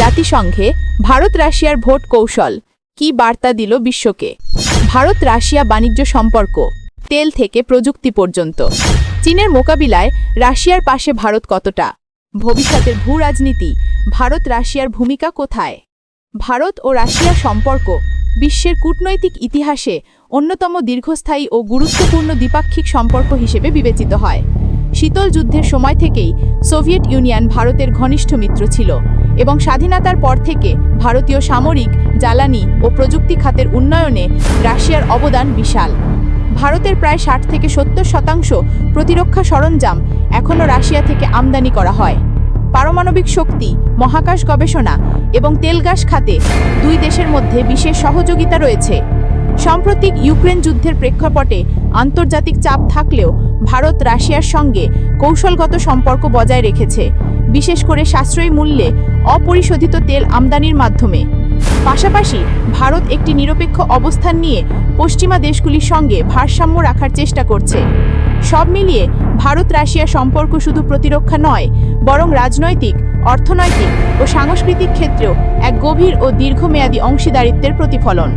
জাতিসংঘে ভারত রাশিয়ার ভোট কৌশল, কি বার্তা দিল বিশ্বকে? ভারত রাশিয়া বাণিজ্য সম্পর্ক, তেল থেকে প্রযুক্তি পর্যন্ত। চীনের মোকাবিলায় রাশিয়ার পাশে ভারত কতটা? ভবিষ্যতের ভূ রাজনীতি, ভারত রাশিয়ার ভূমিকা কোথায়? ভারত ও রাশিয়ার সম্পর্ক, বিশ্বের কূটনৈতিক ইতিহাসে অন্যতম দীর্ঘস্থায়ী ও গুরুত্বপূর্ণ দ্বিপাক্ষিক সম্পর্ক হিসেবে বিবেচিত হয়। শীতল যুদ্ধের সময় থেকেই সোভিয়েত ইউনিয়ন ভারতের ঘনিষ্ঠ মিত্র ছিল এবং স্বাধীনতার পর থেকে ভারতীয় সামরিক, জ্বালানি ও প্রযুক্তি খাতের উন্নয়নে রাশিয়ার অবদান বিশাল। ভারতের প্রায় ষাট থেকে সত্তর শতাংশ প্রতিরক্ষা সরঞ্জাম এখনও রাশিয়া থেকে আমদানি করা হয়। পারমাণবিক শক্তি, মহাকাশ গবেষণা এবং তেল গ্যাস খাতে দুই দেশের মধ্যে বিশেষ সহযোগিতা রয়েছে। সাম্প্রতিক ইউক্রেন যুদ্ধের প্রেক্ষাপটে আন্তর্জাতিক চাপ থাকলেও ভারত রাশিয়ার সঙ্গে কৌশলগত সম্পর্ক বজায় রেখেছে, বিশেষ করে সাশ্রয়ী মূল্যে অপরিশোধিত তেল আমদানির মাধ্যমে। পাশাপাশি ভারত একটি নিরপেক্ষ অবস্থান নিয়ে পশ্চিমা দেশগুলির সঙ্গে ভারসাম্য রাখার চেষ্টা করছে। সব মিলিয়ে ভারত রাশিয়া সম্পর্ক শুধু প্রতিরক্ষা নয়, বরং রাজনৈতিক, অর্থনৈতিক ও সাংস্কৃতিক ক্ষেত্রেও এক গভীর ও দীর্ঘমেয়াদী অংশীদারিত্বের প্রতিফলন।